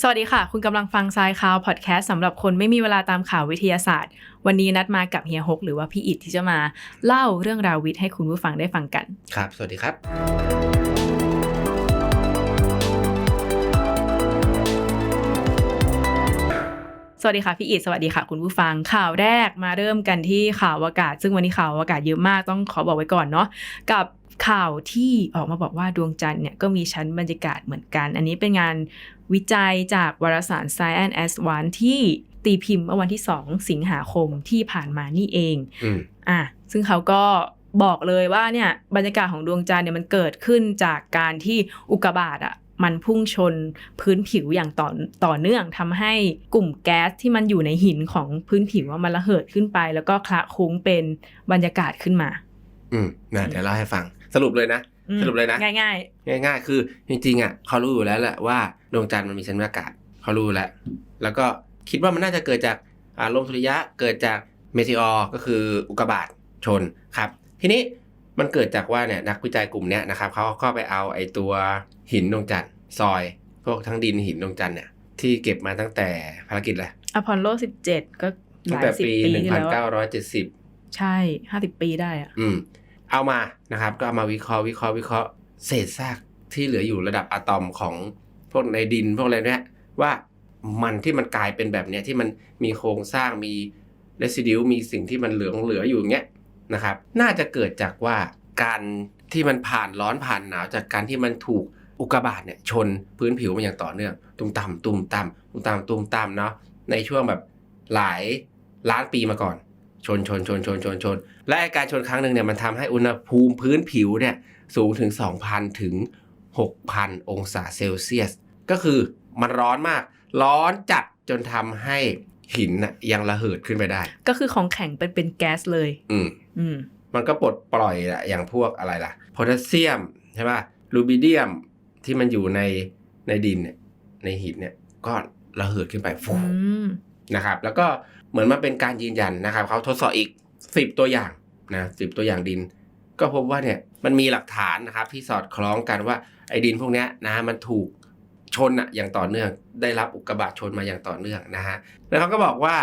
สวัสดีค่ะ คุณกำลังฟังทรายข่าวพอดแคสต์สำหรับคนไม่มีเวลาตามข่าววิทยาศาสตร์ วันนี้นัดมากับเฮียฮกหรือว่าพี่อิดที่จะมาเล่าเรื่องราววิทย์ให้คุณผู้ฟังได้ฟังกัน ครับ สวัสดีครับ สวัสดีค่ะพี่อิดสวัสดีค่ะ คุณผู้ฟังข่าวแรกมาเริ่มกันที่ข่าวอากาศ ซึ่งวันนี้ข่าวอากาศเยอะมากต้องขอบอกไว้ก่อนเนาะกับข่าวที่ออกมาบอกว่าดวงจันทร์เนี่ยก็มีชั้นบรรยากาศเหมือนกัน อันนี้เป็นงาน วิจัยจากวารสาร Science Advance ที่ตีพิมพ์เมื่อวันที่ 2 สิงหาคมที่ผ่านมานี่เองอืมอะซึ่งเขาก็บอกเลยว่าเนี่ยบรรยากาศของดวงจันทร์เนี่ยมันเกิดขึ้นจากการที่อุกกาบาตอะมันพุ่งชนพื้นผิวอย่างต่อต่อเนื่องทำให้กลุ่มแก๊สที่มันอยู่ในหินของพื้นผิวว่ามันระเหิดขึ้นไป แล้วก็คละคลุ้งเป็นบรรยากาศขึ้นมา อืมนะเดี๋ยวเล่าให้ฟังสรุปเลยนะอืม สรุปเลยนะ ง่ายง่าย ๆ คือจริงๆอะเขารู้อยู่แล้วแหละว่าดวงจันทร์มันมีชั้นบรรยากาศเขารู้อยู่แล้ว แล้วก็คิดว่ามันน่าจะเกิดจากอ่าลมสุริยะเกิดจากเมทิออร์ก็คืออุกกาบาตชนครับ ทีนี้มันเกิดจากว่าเนี่ยนักวิจัยกลุ่มเนี้ยนะครับเขาก็ไปเอาไอ้ตัวหินดวงจันทร์ซอยพวกทั้งดินหินดวงจันทร์เนี่ยที่เก็บมาตั้งแต่ภารกิจแหละๆอพอลโล17ก็หตั้งลายแต่สิบปีปีที่แล้วอะ1970ใช่50ปีได้อะอืม เอามานะครับก็เอามาวิเคราะห์วิเคราะห์วิเคราะห์เศษซากที่เหลืออยู่ระดับอะตอมของพวกในดินพวกอะไรเนี้ยว่ามันที่มันกลายเป็นแบบเนี้ยที่มันมีโครงสร้างมีเรซิดิวมีสิ่งที่มันเหลืองเหลืออยู่อย่างเงี้ยนะครับ น่าจะเกิดจากว่าการที่มันผ่านร้อนผ่านหนาวจากการที่มันถูกอุกกาบาตเนี่ยชนพื้นผิวมาอย่างต่อเนื่องตุ้มต่ำตุ้มต่ำตุ้มต่ำตุ้มต่ำเนาะในช่วงแบบหลายล้านปีมาก่อน ชนชนชนชนชนชน และไอ้การชนครั้งหนึ่งเนี่ยมันทำให้อุณหภูมิพื้นผิวเนี่ยสูงถึง 2,000 ถึง 6,000 องศาเซลเซียส ก็คือมันร้อนมาก ร้อนจัดจนทำให้หินน่ะยังระเหิดขึ้นไปได้ ก็คือของแข็งเป็นเป็นแก๊สเลย อืมอืมมันก็ปลดปล่อยอะอย่างพวกอะไรล่ะโพแทสเซียมใช่ป่ะรูบิเดียมที่มันอยู่ในในดินเนี่ยในหินเนี่ยก็ระเหิดขึ้นไปฟูอืมนะครับ แล้วก็ เหมือนมาเป็นการยืนยันนะครับเขาทดสอบอีก 10 ตัวอย่างนะสิตัวอย่างดิน ก็พบว่าเนี่ยมันมีหลักฐานนะครับที่สอดคล้องกันว่าไอ้ดินพวกนี้นะมันถูกชนอะอย่างต่อเนื่อง ได้รับอุกกาบาตชนมาอย่างต่อเนื่องนะฮะแล้วเขาก็บอกว่า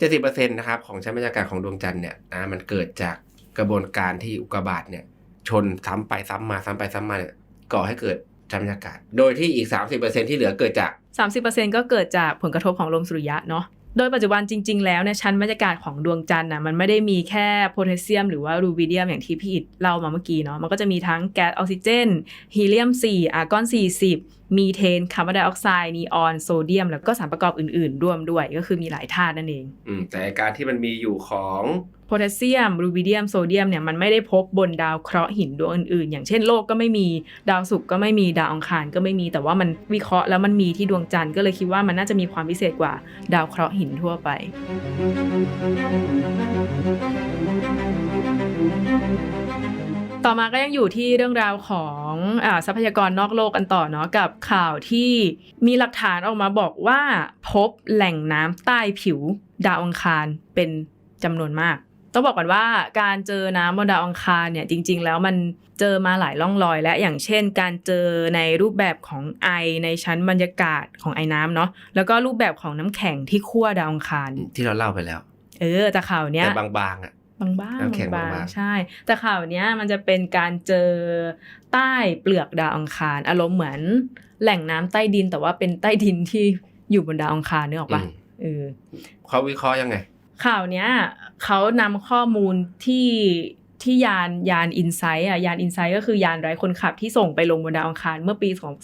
70%นะครับของชั้นบรรยากาศของดวงจันทร์เนี่ยนะมันเกิดจากกระบวนการที่อุกกาบาตเนี่ยชนซ้ำไปซ้ำมาซ้ำไปซ้ำมาเนี่ยก่อให้เกิดชั้นบรรยากาศ โดยที่อีก 30%ที่เหลือเกิดจาก 30%ก็เกิดจากผลกระทบของลมสุริยะเนาะ โดยปัจจุบันจริง ๆ แล้วเนี่ยชั้นบรรยากาศของดวงจันทร์นะมันไม่ได้มีแค่โพแทสเซียมหรือว่ารูบิเดียมอย่างที่พี่อิดเล่ามาเมื่อกี้เนาะมันก็จะมีทั้งแก๊สออกซิเจนฮีเลียม 4 อาร์กอน 40 มีเทนคาร์บอนไดออกไซด์นีออนโซเดียม แล้วก็สารประกอบอื่น ๆ ร่วมด้วยก็คือมีหลายธาตุนั่นเอง อืมแต่การที่มันมีอยู่ของ พแทสเซียมรูบิเดียมโซเดียมเนี่ยมันไม่ได้พบบนดาวเคราะห์หินดวงอื่นๆ อย่างเช่นโลกก็ไม่มีดาวศุกร์ก็ไม่มีดาวอังคารก็ไม่มีแต่ว่ามันวิเคราะห์แล้วมันมีที่ดวงจันทร์ก็เลยคิดว่ามันน่าจะมีความพิเศษกว่าดาวเคราะห์หินทั่วไป ต่อมาก็ยังอยู่ที่เรื่องราวของอาทรัพยากรนอกโลกกันต่อเนาะกับข่าวที่มีหลักฐานออกมาบอกว่าพบแหล่งน้ำใต้ผิว ดาวอังคารเป็นจำนวนมาก ต้องบอกก่อนว่าการเจอน้ำบนดาวอังคารเนี่ยจริง ๆ แล้วมันเจอมาหลายร่องรอย และอย่างเช่น การเจอในรูปแบบของไอในชั้นบรรยากาศของไอ้น้ำเนาะแล้วก็รูปแบบของน้ำแข็งที่ขั้วดาวอังคารที่เราเล่าไปแล้ว เออแต่ข่าวเนี้ยแต่บางๆอะบางบ้างน้ำแข็งบางบางๆๆใช่ แต่ข่าวเนี้ยมันจะเป็นการเจอใต้เปลือกดาวอังคาร อารมณ์เหมือนแหล่งน้ำใต้ดินแต่ว่าเป็นใต้ดินที่อยู่บนดาวอังคารนึกออกปะอืมเออเขาวิเคราะห์ยังไงข่าวเนี้ย เขานำข้อมูลที่ที่ยานยานอินไซต์อะยานอินไซต์ก็คือยานไร้คนขับที่ส่งไปลงบนดาวอังคารเมื่อปีของ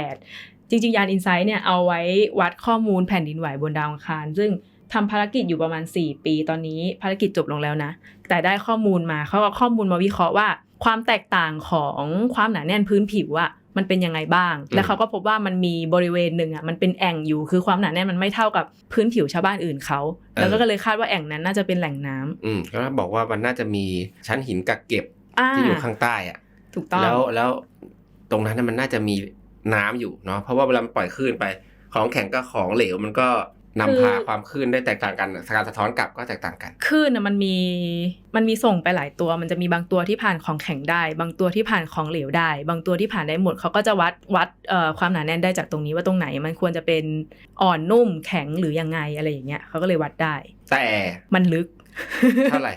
2018 จริง ๆ ยานอินไซต์เนี่ยเอาไว้วัดข้อมูลแผ่นดินไหวบนดาวอังคาร ซึ่งทำภารกิจอยู่ประมาณ 4 ปีตอนนี้ภารกิจจบลงแล้วนะ แต่ได้ข้อมูลมาเขาเอาข้อมูลมาวิเคราะห์ว่า ความแตกต่างของความหนาแน่นพื้นผิวอะ มันเป็นยังไงบ้างอืมแล้วเขาก็พบว่ามันมีบริเวณหนึ่งอะมันเป็นแอ่งอยู่คือความหนาแน่นมันไม่เท่ากับพื้นผิวชาวบ้านอื่นเขาแล้วก็เลยคาดว่าแอ่งนั้นน่าจะเป็นแหล่งน้ำอืมก็บอกว่ามันน่าจะมีชั้นหินกักเก็บอ่าที่อยู่ข้างใต้อะถูกต้องแล้วแล้วตรงนั้นน่ะมันน่าจะมีน้ำอยู่เนาะเพราะว่าเวลามันปล่อยคลื่นไป ของแข็งกับของเหลวมันก็ นำคือพาความคลื่นได้แตกต่างกันการสะท้อนกลับก็แตกต่างกันคลื่นน่ะมันมีมันมีส่งไปหลายตัว มันจะมีบางตัวที่ผ่านของแข็งได้ บางตัวที่ผ่านของเหลวได้ บางตัวที่ผ่านได้หมดเขาก็จะวัดวัดเอ่อความหนาแน่นได้จากตรงนี้ว่าตรงไหน มันควรจะเป็นอ่อนนุ่มแข็งหรือยังไงอะไรอย่างเงี้ยเขาก็เลยวัดได้ แต่มันลึกเท่าไหร่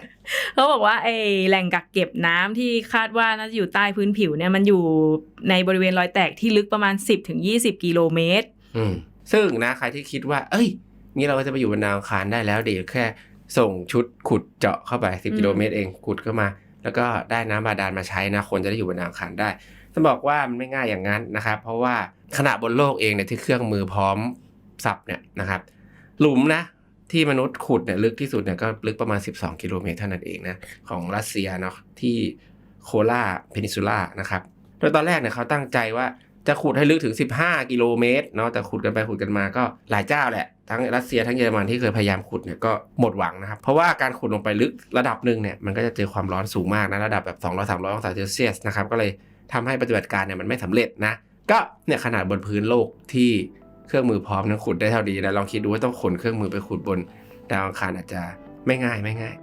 เขาบอกว่าไอ้แหล่งกักเก็บน้ำที่คาดว่าน่าจะอยู่ใต้พื้นผิวเนี่ยมันอยู่ในบริเวณรอยแตกที่ลึกประมาณ 10-20 กิโลเมตรอืม ซึ่งนะใครที่คิดว่า เอ้ยงี้เราก็จะไปอยู่บนดาวอังคารได้แล้ว เดี๋ยวแค่ส่งชุดขุดเจาะเข้าไป 10อืมกิโลเมตรเองขุดเข้ามา แล้วก็ได้น้ำบาดาลมาใช้นะ คนจะได้อยู่บนดาวอังคารได้ต้องบอกว่ามันไม่ง่ายอย่างนั้นนะครับ เพราะว่าขณะบนโลกเองเนี่ยที่เครื่องมือพร้อมสับเนี่ยนะครับ หลุมนะที่มนุษย์ขุดเนี่ยลึกที่สุดเนี่ยก็ลึกประมาณ 12 กิโลเมตรเท่านั้นเองนะของรัสเซียเนาะที่โคลาเพนินซูล่านะครับโดยตอนแรกเนี่ยเขาตั้งใจว่า จะขุดให้ลึกถึง 15 กิโลเมตรเนาะแต่ขุดกันไปขุดกันมาก็หลายเจ้าแหละ ทั้งรัสเซียทั้งเยอรมันที่เคยพยายามขุดเนี่ยก็หมดหวังนะครับ เพราะว่าการขุดลงไปลึกระดับหนึ่งเนี่ยมันก็จะเจอความร้อนสูงมากนะระดับแบบ200 300องศาเซลเซียสนะครับก็เลยทำให้ปฏิบัติการเนี่ยมันไม่สำเร็จนะก็เนี่ยขนาดบนพื้นโลกที่เครื่องมือพร้อมนั้นขุดได้เท่าดีนะลองคิดดูว่าต้องขนเครื่องมือไปขุดบนดาวอังคารอาจจะไม่ง่ายไม่ง่าย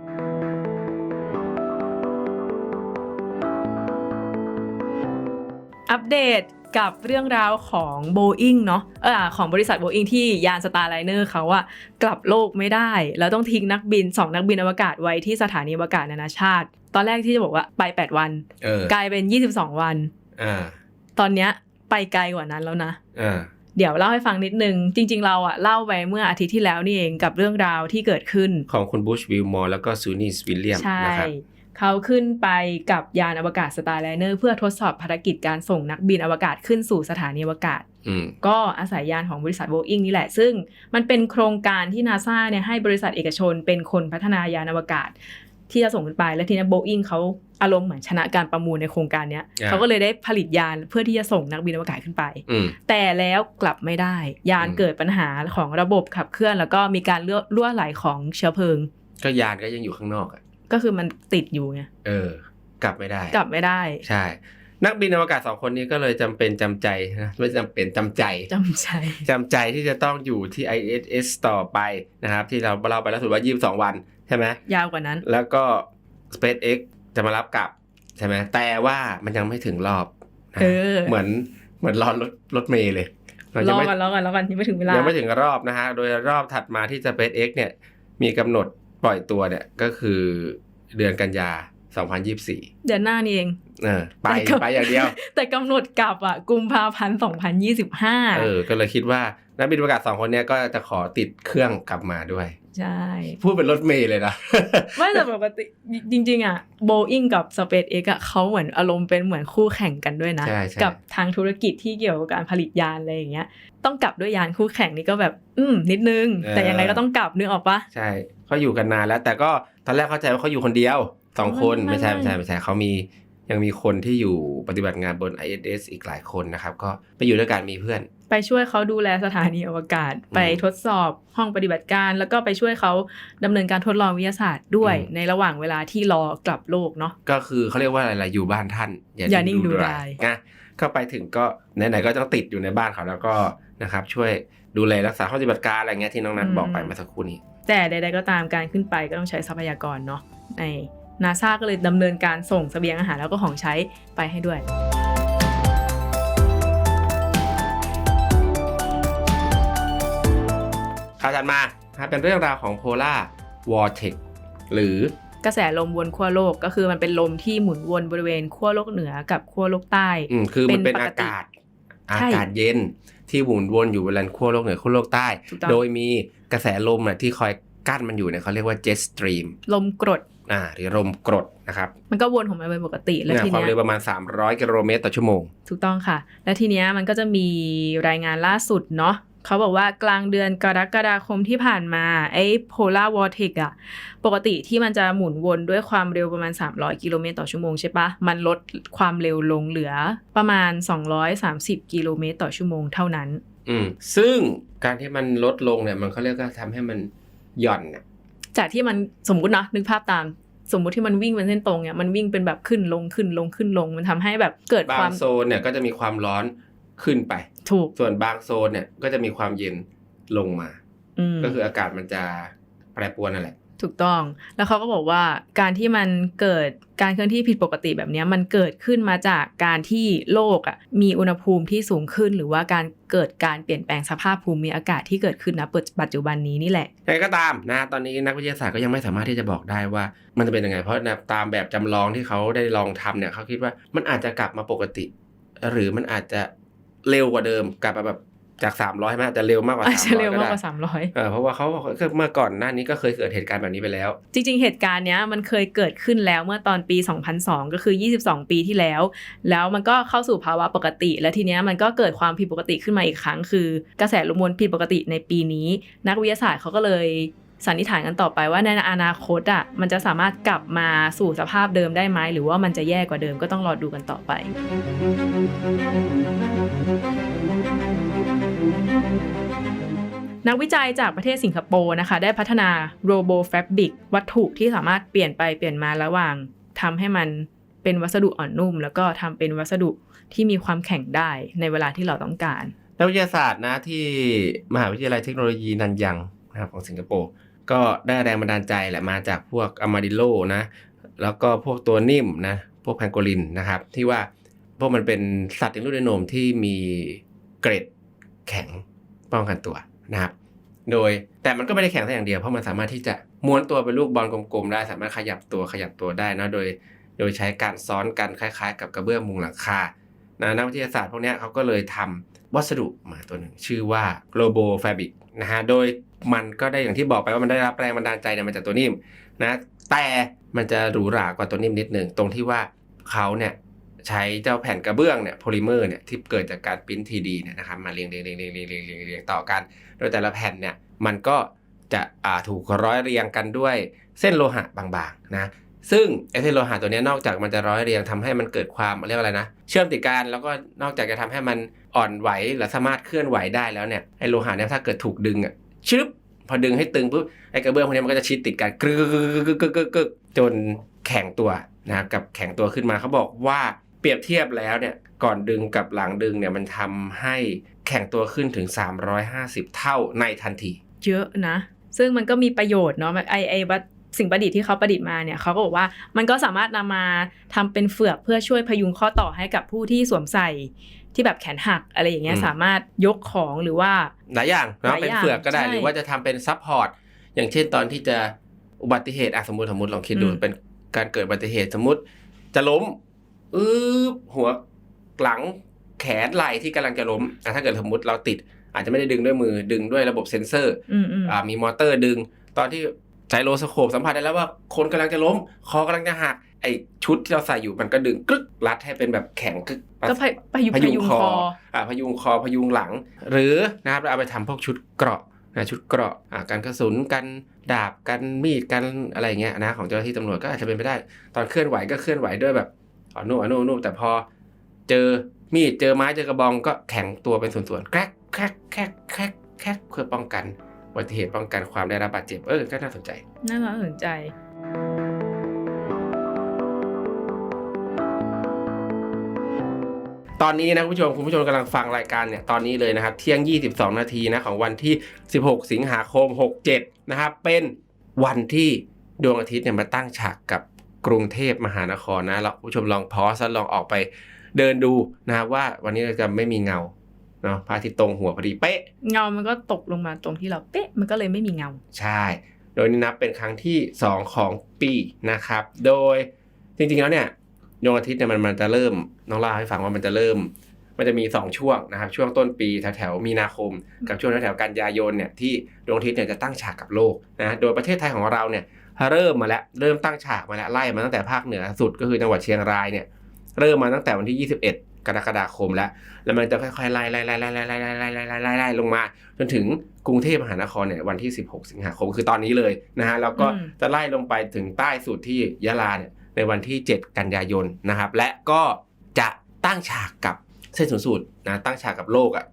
อัปเดต กับเรื่องราวของ Boeing เนาะเออของบริษัท Boeing ที่ยาน Starliner เขาอะกลับโลกไม่ได้ แล้วต้องทิ้งนักบิน 2 นักบินอวกาศไว้ที่สถานีอวกาศนานาชาติ ตอนแรกที่จะบอกว่าไป 8 วันเออกลายเป็น 22 วันอ่าตอนเนี้ยไปไกลกว่านั้นแล้วนะอ่าเดี๋ยวเล่าให้ฟังนิดนึง จริง ๆ เราอะเล่าไปเมื่ออาทิตย์ที่แล้วนี่เองกับเรื่องราวที่เกิดขึ้นของคุณบุชวิลมอร์แล้วก็ซูนิสวิลเลียมใช่นะครับ เขาขึ้นไปกับยานอวกาศ Starliner เพื่อทดสอบภารกิจการส่งนักบินอวกาศขึ้นสู่สถานีอวกาศอืมก็อาศัยยานของบริษัท Boeing นี่แหละ ซึ่งมันเป็นโครงการที่นาซาเนี่ยให้บริษัทเอกชนเป็นคนพัฒนายานอวกาศ ที่จะส่งขึ้นไป และทีนี้ Boeing เขาอารมณ์เหมือนชนะการประมูลในโครงการเนี้ยอ่าเขาก็เลยได้ผลิตยานเพื่อที่จะส่งนักบินอวกาศขึ้นไปอืมแต่แล้วกลับไม่ได้ ยานอืมเกิดปัญหาของระบบขับเคลื่อน แล้วก็มีการรั่วรั่วไหลของเชื้อเพลิง ก็ยานก็ยังอยู่ข้างนอกอะ ก็คือมันติดอยู่ไงเออ กลับไม่ได้ กลับไม่ได้ ใช่ นักบินอวกาศสองคนนี้ก็เลยจำเป็นจำใจนะไม่จำเป็นจำใจจำใจจำใจที่จะต้องอยู่ที่ ISS ต่อไปนะครับ ที่เราเราไปแล้วสุดว่า22วันใช่ไหมยาวกว่านั้น แล้วก็ SpaceX จะมารับกลับใช่ไหมแต่ว่ามันยังไม่ถึงรอบนะเออเหมือนเหมือนรอรถรถเมล์เลยมันรยังอไม่กันรอกันรอกันยังไม่ถึงเวลายังไม่ถึงรอบนะฮะโดยรอบถัดมาที่ SpaceX เนี่ยมีกำหนด ปล่อยตัวเนี่ยก็คือเดือนกันยา 2024 เดือนหน้านี่เองเออไปแต่ก็ไปอย่างเดียว แต่กำหนดกลับอะกุมภาพันธ์ 2025 เออ ก็เลยคิดว่านักบินอวกาศสองคนเนี้ยก็จะขอติดเครื่องกลับมาด้วย ใช่ พูดเป็นรถเมล์เลยนะ ไม่แต่ปกติจริง ๆ อะ Boeing กับ SpaceX อะเขาเหมือนอารมณ์เป็นเหมือนคู่แข่งกันด้วยนะใช่ใช่กับทางธุรกิจที่เกี่ยวกับการผลิตยานอะไรอย่างเงี้ย ต้องกลับด้วยยานคู่แข่งนี่ก็แบบ อืมนิดนึง แต่ยังไงก็ต้องกลับนึกออกปะใช่ เขาอยู่กันนานแล้ว แต่ก็ตอนแรกเข้าใจว่าเขาอยู่คนเดียวสองคนไม่ไม่ใช่ไม่ไม่ใช่ไม่ใช่เขามียังมีคนที่อยู่ปฏิบัติงานบน ISS อีกหลายคนนะครับ ก็ไปอยู่ด้วยกันมีเพื่อน ไปช่วยเขาดูแลสถานีอวกาศ ไปทดสอบห้องปฏิบัติการ แล้วก็ไปช่วยเขาดำเนินการทดลองวิทยาศาสตร์ด้วยอืมในระหว่างเวลาที่รอกลับโลกเนาะก็คือเขาเรียกว่าอะไรล่ะอยู่บ้านท่าน อย่านิ่งดูดายนะก็ไปถึงก็ไหนๆก็ต้องติดอยู่ในบ้านเขาแล้วก็นะครับช่วยดูแลรักษาห้องปฏิบัติการอะไรเงี้ยที่น้องนัทบอกไปเมื่อสักครู่นี้ แต่ใดๆก็ตามการขึ้นไปก็ต้องใช้ทรัพยากรเนาะในนาซาก็เลยดำเนินการส่งเสบียงอาหารแล้วก็ของใช้ไปให้ด้วย ข่าวถัดมาครับเป็นเรื่องราวของ Polar Vortex หรือกระแสลมวนขั้วโลกก็คือมันเป็นลมที่หมุนวนบริเวณขั้วโลกเหนือกับขั้วโลกใต้ อืมคือมันเป็เป็นนปกอาติกาศใช่ อากาศเย็นที่หมุนวนอยู่บริเวณขั้วโลกเหนือขั้วโลกใต้ถูกต้องโดยมีกระแสลมน่ะที่คอยกั้นมันอยู่เนี่ยเขาเรียกว่า jet stream ลมกรดอ่าหรือลมกรดนะครับ มันก็วนของมันเป็นปกติแล้วเนี่ยทีความเนี้เร็วยประมาณ 300 กิโลเมตรต่อชั่วโมง ถูกต้องค่ะ แล้วทีเนี้ยมันก็จะมีรายงานล่าสุดเนาะ เขาบอกว่ากลางเดือนกรกฎาคมที่ผ่านมาไอ้ polar vortex อะปกติที่มันจะหมุนวนด้วยความเร็วประมาณ 300 กิโลเมตรต่อชั่วโมงใช่ปะมันลดความเร็วลงเหลือประมาณ 230 กิโลเมตรต่อชั่วโมงเท่านั้น อืมซึ่งการที่มันลดลงเนี่ยมันเขาเรียกว่าทำให้มันหย่อนน่ะจากที่มันสมมุติเนาะนึกภาพตามสมมุติที่มันวิ่งเป็นเส้นตรงเนี่ยมันวิ่งเป็นแบบขึ้นลงขึ้นลงขึ้นลงมันทำให้แบบเกิดบาควางมโซนเนี่ยก็จะมีความร้อน ขึ้นไป ถูก ส่วนบางโซนเนี่ยก็จะมีความเย็นลงมาอืมก็คืออากาศมันจะแปรปรวนนั่นแหละ ถูกต้อง แล้วเขาก็บอกว่าการที่มันเกิดการเคลื่อนที่ผิดปกติแบบเนี้ยมันเกิดขึ้นมาจากการที่โลกอะมีอุณหภูมิที่สูงขึ้น หรือว่าการเกิดการเปลี่ยนแปลงสภาพภูมิอากาศที่เกิดขึ้นนะปัจจุบันนี้นี่แหละยังไงก็ตามนะตอนนี้นักวิทยาศาสตร์ก็ยังไม่สามารถที่จะบอกได้ว่า มันจะเป็นยังไง เพราะนะตามแบบจำลองที่เขาได้ลองทำเนี่ยเขาคิดว่ามันอาจจะกลับมาปกติ หรือมันอาจจะ เร็วกว่าเดิมกลับมาแบบจาก300มันอาจจะเร็วมากกว่าอาจจะ300เร็วก็มากได้กว่าสามร้อยเออเพราะว่าเขาบอกว่าเมื่อก่อนหน้านี้ก็เคยเกิดเหตุการณ์แบบนี้ไปแล้ว จริง ๆ เหตุการณ์เนี้ยมันเคยเกิดขึ้นแล้วเมื่อตอนปี 2002 ก็คือ 22 ปีที่แล้ว แล้วมันก็เข้าสู่ภาวะปกติ และทีเนี้ยมันก็เกิดความผิดปกติขึ้นมาอีกครั้ง คือกระแสลมมวลผิดปกติในปีนี้ นักวิทยาศาสตร์เขาก็เลยสันนิษฐานกันต่อไปว่าในอนาคตอะมันจะสามารถกลับมาสู่สภาพเดิมได้ไหมหรือว่ามันจะแย่กว่าเดิมก็ต้องรอดูกันต่อไป นักวิจัยจากประเทศสิงคโปร์นะคะ ได้พัฒนา Robo Fabric วัตถุที่สามารถเปลี่ยนไปเปลี่ยนมาระหว่างทำให้มันเป็นวัสดุอ่อนนุ่ม แล้วก็ทำเป็นวัสดุที่มีความแข็งได้ในเวลาที่เราต้องการนักวิทยาศาสตร์นะที่มหาวิทยาลัยเทคโนโลยีนันยังนะครับของสิงคโปร์ก็ได้แรงบันดาลใจแหละมาจากพวกอะมาดิโลนะแล้วก็พวกตัวนิ่มนะพวกแพงโกลินนะครับที่ว่า พวกมันเป็นสัตว์ในรูปในโนมที่มีเกรดแข็งป้องกันตัวนะครับ โดยแต่มันก็ไม่ได้แข็งแค่อย่างเดียวเพราะมันสามารถที่จะม้วนตัวเป็นลูกบอลกลมๆได้สามารถขยับตัวขยับตัวได้นะโดย โดยใช้การซ้อนกันคล้าย ๆ กับกระเบื้องมุงหลังคานะนักวิทยาศาสตร์พวกนี้เขาก็เลยทำวัสดุมาตัวหนึ่ง ชื่อว่า Robo Fabric นะฮะโดยมันก็ได้อย่างที่บอกไปว่ามันได้รับแรงบันดาลใจเนี่ยมาจากตัวนิ่มนะแต่มันจะหรูหรากว่าตัวนิ่มนิดหนึ่งตรงที่ว่าเขาเนี่ย ใช้เจ้าแผ่นกระเบื้องเนี่ยโพลิเมอร์เนี่ยที่เกิดจากการปิ้นทีดีเนี่ยนะครับมาเรียงเรียงเรียงเรียงเรียงเรียงเรียงเรียงต่อกัน โดยแต่ละแผ่นเนี่ยมันก็จะถูกร้อยเรียงกันด้วยเส้นโลหะบางๆนะซึ่งไอเส้นโลหะตัวนี้นอกจากมันจะร้อยเรียงทำให้มันเกิดความเรียกว่าอะไรนะ เชื่อมติดกันแล้วก็นอกจากจะทำให้มันอ่อนไหวหรือสามารถเคลื่อนไหวได้แล้วเนี่ยไอโลหะเนี่ยถ้าเกิดถูกดึงอะชึบพอดึงให้ตึงปุ๊บไอกระเบื้องพวกนี้มันก็จะชิดติดกันกรึกกึกกึกกึกกึกจนแข็งตัวนะครับกับแข็งตัวขึ้นมาเขาบอกว่า เปรียบเทียบแล้วเนี่ยก่อนดึงกับหลังดึงเนี่ยมันทำให้แข็งตัวขึ้นถึง 350 เท่าในทันที เยอะนะ ซึ่งมันก็มีประโยชน์เนาะแบบไอไอวัตสิ่งประดิษฐ์ที่เขาประดิษฐ์มาเนี่ยเขาก็บอกว่ามันก็สามารถนำมาทำเป็นเฟือกเพื่อช่วยพยุงข้อต่อให้กับผู้ที่สวมใส่ที่แบบแขนหักอะไรอย่างเงี้ยอืมสามารถยกของหรือว่าหลายอย่างหลาเนาะยเป็นอย่างเฟือกก็ได้ใช่หรือว่าจะทำเป็นซับพอร์ตอย่างเช่นตอนที่จะอุบัติเหตุอะสมมติสมมติลองคิดดูอืมเป็นการเกิดอุบัติเหตุสมมติจะล้ม อืบหัวหลังแขนไหล่ที่กำลังจะล้มอะถ้าเกิดสมมติเราติด อาจจะไม่ได้ดึงด้วยมือดึงด้วยระบบเซ็นเซอร์อืมอืมอ่ามีมอเตอร์ดึง ตอนที่ใช้โลสโคปสัมผัสได้แล้วว่าคนกำลังจะล้ม คอกำลังจะหักไอชุดที่เราใส่อยู่มันก็ดึงกรึกรัดให้เป็นแบบแข็งกึกก็พยพยุงพพยุงยุงคคอออ่าพยุงคอพยุงหลัง หรือนะครับเอาไปทำพวกชุดเกราะนะชุดเกราะอ่ากันกระสุนกันดาบกันมีดกันอะไรอย่างเงี้ยนะของเจ้าหน้าที่ตำรวจก็อาจจะเป็นไปได้ ตอนเคลื่อนไหวก็เคลื่อนไหวด้วยแบบ อ่อนนุ่มอ่อนนุ่มอ่อนนุ่มแต่พอเจอมีดเจอไม้เจอกระบองก็แข็งตัวเป็นส่วนๆแครกแครกแครกแครกแครกเพื่อป้องกันอุบัติเหตุป้องกันความได้รับบาดเจ็บเออก็น่าสนใจ น่าสนใจ ตอนนี้นะคุณผู้ชมคุณผู้ชมกำลังฟังรายการเนี่ยตอนนี้เลยนะครับ เที่ยง 22 นาทีนะของวันที่ 16 สิงหาคม 67 นะครับ เป็นวันที่ดวงอาทิตย์เนี่ยมาตั้งฉากกับ กรุงเทพมหานครนะเราคุณผู้ชมลองพอสแล้วลองออกไปเดินดูนะครับว่าวันนี้เราจะไม่มีเงาเนาะพระอาทิตย์ตรงหัวพอดีเป๊ะ เงามันก็ตกลงมาตรงที่เราเป๊ะมันก็เลยไม่มีเงา ใช่ โดยนี่นับเป็นครั้งที่ 2 ของปีนะครับ โดยจริงๆแล้วเนี่ยดวงอาทิตย์เนี่ยมันมันจะเริ่มน้องเล่าให้ฟังว่ามันจะเริ่ม มันจะมี 2 ช่วงนะครับ ช่วงต้นปีแถวๆมีนาคม กับช่วงแถวๆกันยายนเนี่ยที่ดวงอาทิตย์เนี่ยจะตั้งฉากกับโลกนะโดยประเทศไทยของเราเนี่ย เริ่มมาแล้วเริ่มตั้งฉากมาแล้วไล่มาตั้งแต่ภาคเหนือสุดก็คือจังหวัดเชียงรายเนี่ยเริ่มมาตั้งแต่วันที่ 21 กรกฎาคมแล้ว แล้วมันจะค่อยๆไล่ไล่ไล่ไล่ไล่ไล่ไล่ไล่ไล่ไล่ไล่ไล่ลงมา จนถึงกรุงเทพมหานครเนี่ยวันที่ 16 สิงหาคมคือตอนนี้เลยนะฮะแล้วก็อืมจะไล่ลงไปถึงใต้สุดที่ยะลาเนี่ยในวันที่ 7 กันยายนนะครับ และก็จะตั้งฉากกับเส้นศูนย์สูตรนะตั้งฉากกับโลกอะ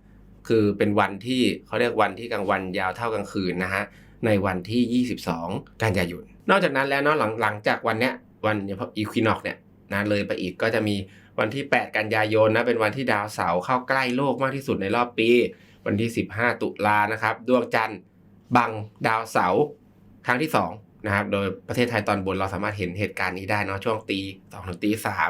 คือเป็นวันที่เขาเรียกวันที่กลางวันยาวเท่ากลางคืนนะฮะในวันที่ 22 กันยายน นอกจากนั้นแล้วเนาะหลังหลังจากวันเนี้ยวันอีควินอกเนี่ยนะเลยไปอีกก็จะมีวันที่ 8 กันยายนนะเป็นวันที่ดาวเสาร์เข้าใกล้โลกมากที่สุดในรอบปี วันที่ 15 ตุลานะครับดวงจันทร์บังดาวเสาร์ครั้งที่สองนะครับโดยประเทศไทยตอนบนเราสามารถเห็นเหตุการณ์นี้ได้เนาะช่วงตีสองถึงตีสาม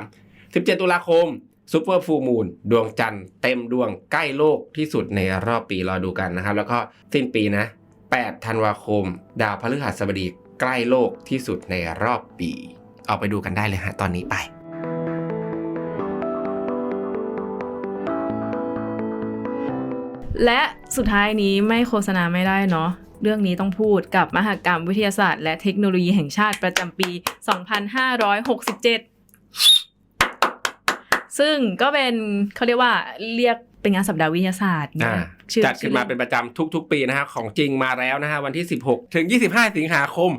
สิบเจ็ดตุลาคมซูเปอร์ฟูมูลดวงจันทร์เต็มดวงใกล้โลกที่สุดในรอบปีรอดูกันนะครับ แล้วก็สิ้นปีนะ8ธันวาคม ดาวพฤหัสบดี ใกล้โลกที่สุดในรอบปี เอาไปดูกันได้เลยฮะตอนนี้ไปและสุดท้ายนี้ไม่โฆษณาไม่ได้เนาะเรื่องนี้ต้องพูดกับมหกรรมวิทยาศาสตร์ และเทคโนโลยีแห่งชาติประจำปี 2567 ซึ่งก็เป็นเขาเรียกว่าเรียก เป็นงานสัปดาห์วิทยาศาสตร์อ่าเนี่ยชื่อจัดขึ้นมาเป็นประจำทุก ๆ ปีนะฮะของจริงมาแล้วนะฮะวันที่ 16 ถึง 25 สิงหาคม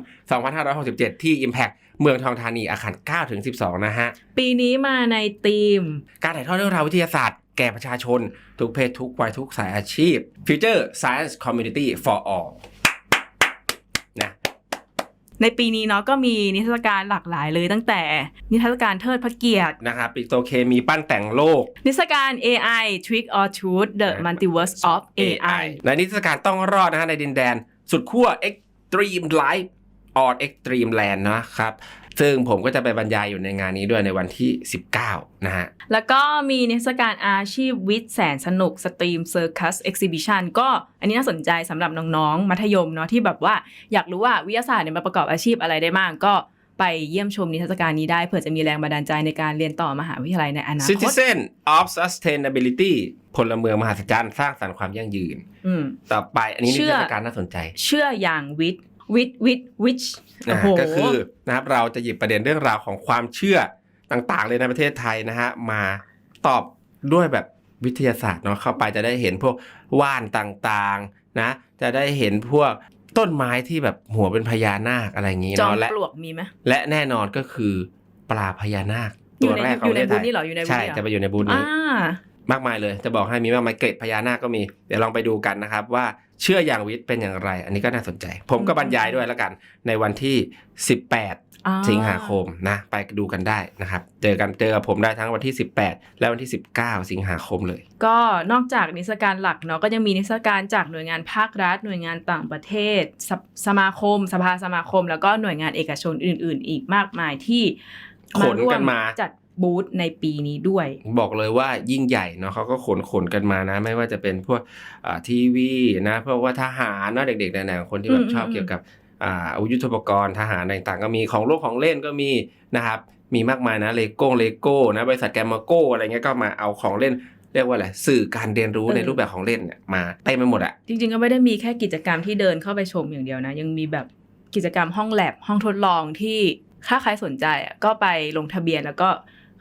2567 ที่ Impact เมืองทองธานีอาคาร 9 ถึง 12 นะฮะ ปีนี้มาในธีม การถ่ายทอดเรื่องราววิทยาศาสตร์แก่ประชาชน ทุกเพศทุกวัยทุกสายอาชีพ Future Science Community for All นะ ในปีนี้เนาะก็มีนิทรรศการหลากหลายเลยตั้งแต่นิทรรศการเทิดพระเกียรตินะครับปิโตเคมีปั้นแต่งโลก นิทรรศการ AI Trick or Truth The Multiverse of AI และนิทรรศการต้องรอดนะฮะในดินแดน สุดขั้ว Extreme Life on Extreme Land นะครับ ซึ่งผมก็จะไปบรรยายอยู่ในงานนี้ด้วยในวันที่ 19 นะฮะ แล้วก็มีนิทรรศการอาชีพวิทย์แสนสนุกสตรีมเซอร์คัสเอ็กซิบิชันก็อันนี้น่าสนใจสำหรับน้องๆ มัธยมเนาะที่แบบว่าอยากรู้ว่าวิทยาศาสตร์เนี่ยมาประกอบอาชีพอะไรได้บ้างก็ไปเยี่ยมชมนิทรรศการนี้ได้เผื่อจะมีแรงบันดาลใจในการเรียนต่อมหาวิทยาลัยในอนาคต Citizen of Sustainability พลเมืองมหัศจรรย์สร้างสรรค์ความยั่งยืนอืมต่อไปอันนี้เชื่นิอทรรศการน่าสนใจ เชื่ออย่างวิทย์ วิทย์วิทย์วิชนะฮะก็คือนะครับเราจะหยิบประเด็นเรื่องราวของความเชื่อต่างๆ เลยในประเทศไทยนะฮะมาตอบด้วยแบบวิทยาศาสตร์เนาะเข้าไปจะได้เห็นพวกว่านต่างๆนะ จะได้เห็นพวกต้นไม้ที่แบบหัวเป็นพญานาคอะไรอย่างนี้จอมเนาะและปลวกมีไหมและแน่นอนก็คือปลาพญานาคอยู่ตัวในแรกขอองยู่ปในระเทศไทบูธยนี่เหรออยู่ในบูธใช่นี่เหรอจะไปอยู่ในบูธอ่นี้ามากมายเลย จะบอกให้มีมากมายเกร็ดพญานาคก็มี เดี๋ยวลองไปดูกันนะครับว่า เชื่ออย่างวิทย์เป็นอย่างไร อันนี้ก็น่าสนใจ ผมก็บรรยายด้วยแล้วกัน ในวันที่ 18อ่าสิงหาคมนะ ไปดูกันได้นะครับ เจอกันเจอกับผมได้ทั้งวันที่ 18 และวันที่ 19 สิงหาคมเลย ก็นอกจากนิทรรศการหลักเนาะก็ยังมีนิทรรศการจากหน่วยงานภาครัฐ หน่วยงานต่างประเทศสภสมาคม สภาสมาคม แล้วก็หน่วยงานเอกชนอื่น ๆ อีกมากมายที่ขนกันมาจัด บูธในปีนี้ด้วย บอกเลยว่ายิ่งใหญ่เนาะเขาก็ขนขนกันมานะ ไม่ว่าจะเป็นพวกอ่าทีวีนะเพราะว่าทหารเนาะเด็กๆหนังๆคนที่แบอืบมชอบอืมเกี่ยวกับอ่าอาวุธยุทโธปกรณ์ทหารต่างๆ ก็มีของโลกของเล่นก็มีนะครับมีมากมายนะเลโก้เลโก้นะบริษัทแกมมาโก้อะไรเงี้ยก็มาเอาของเล่นเรียกว่าอะไรสื่อการเรียนรู้ในรูปแบบของเล่นเนี่ยมาเต็มไปหมดอะจริงๆก็ไม่ได้มีแค่กิจกรรมที่เดินเข้าไปชมอย่างเดียวนะ ยังมีแบบกิจกรรมห้องแลบห้องทดลองที่ถ้าใครสนใจอะก็ไปลงทะเบียนแล้วก็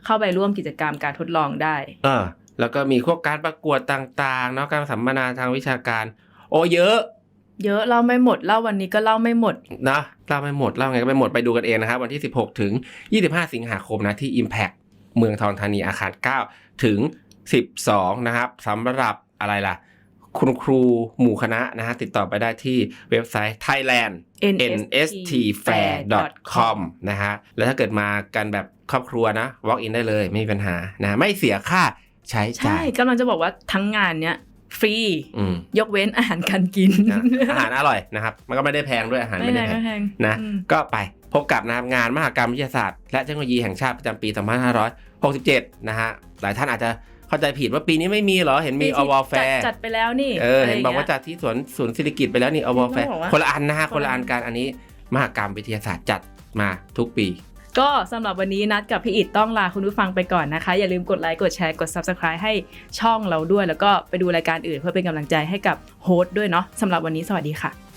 เข้าไปร่วมกิจกรรมการทดลองได้เออแล้วก็มีพวกการประกวดต่างๆเนาะการสัมมนาทางวิชาการ โอ้เยอะ เยอะเล่าไม่หมดเล่าวันนี้ก็เล่าไม่หมดนะเล่าไม่หมดเล่าไงก็ไม่หมดไปดูกันเองนะครับวันที่ 16 ถึง 25 สิงหาคมนะที่ Impact เมืองทองธานีอาคาร 9 ถึง 12 นะครับสำหรับอะไรล่ะ คุณครูหมู่คณะนะฮะติดต่อไปได้ที่เว็บไซต์ thailand nstfair.com นะฮะแล้วถ้าเกิดมากันแบบ ครอบครัวนะ walk in ได้เลยไม่มีปัญหานะไม่เสียค่าใช้จ่าใช่ยกำลังจะบอกว่าทั้งงานเนี้ยฟรีอืมยกเว้นอาหารการกินนะอาหารอร่อยนะครับ มันก็ไม่ได้แพงด้วยอาหารไม่ไม่แพได้งแพไม่งแพงนะอืมก็ไปพบกับนะครับงานมหกรรมวิทยาศาสตร์ และเทคโนโลยีแห่งชาติประจำปี 2567 นะฮะหลายท่านอาจจะเข้าใจผิดว่าปีนี้ไม่มีเหรอเห็นมีอวแฟจัดร์จัดไปแล้วนี่เออเห็นบอกว่าะไรย่งงี้ยจัดที่สวนศูนย์ศิริกิตไปแล้วนี่อวแฟร์ต้องบอกว่าคนละอันนะฮะคคนนละละอัอันนกันอันนี้ มหกรรมวิทยาศาสตร์จัดมาทุกปี ก็สำหรับวันนี้นัดกับพี่อิดต้องลาคุณผู้ฟังไปก่อนนะคะ อย่าลืมกดไลค์กดแชร์กด Subscribe ให้ช่องเราด้วย แล้วก็ไปดูรายการอื่นเพื่อเป็นกำลังใจให้กับโฮสต์ด้วยเนาะสำหรับวันนี้สวัสดีค่ะ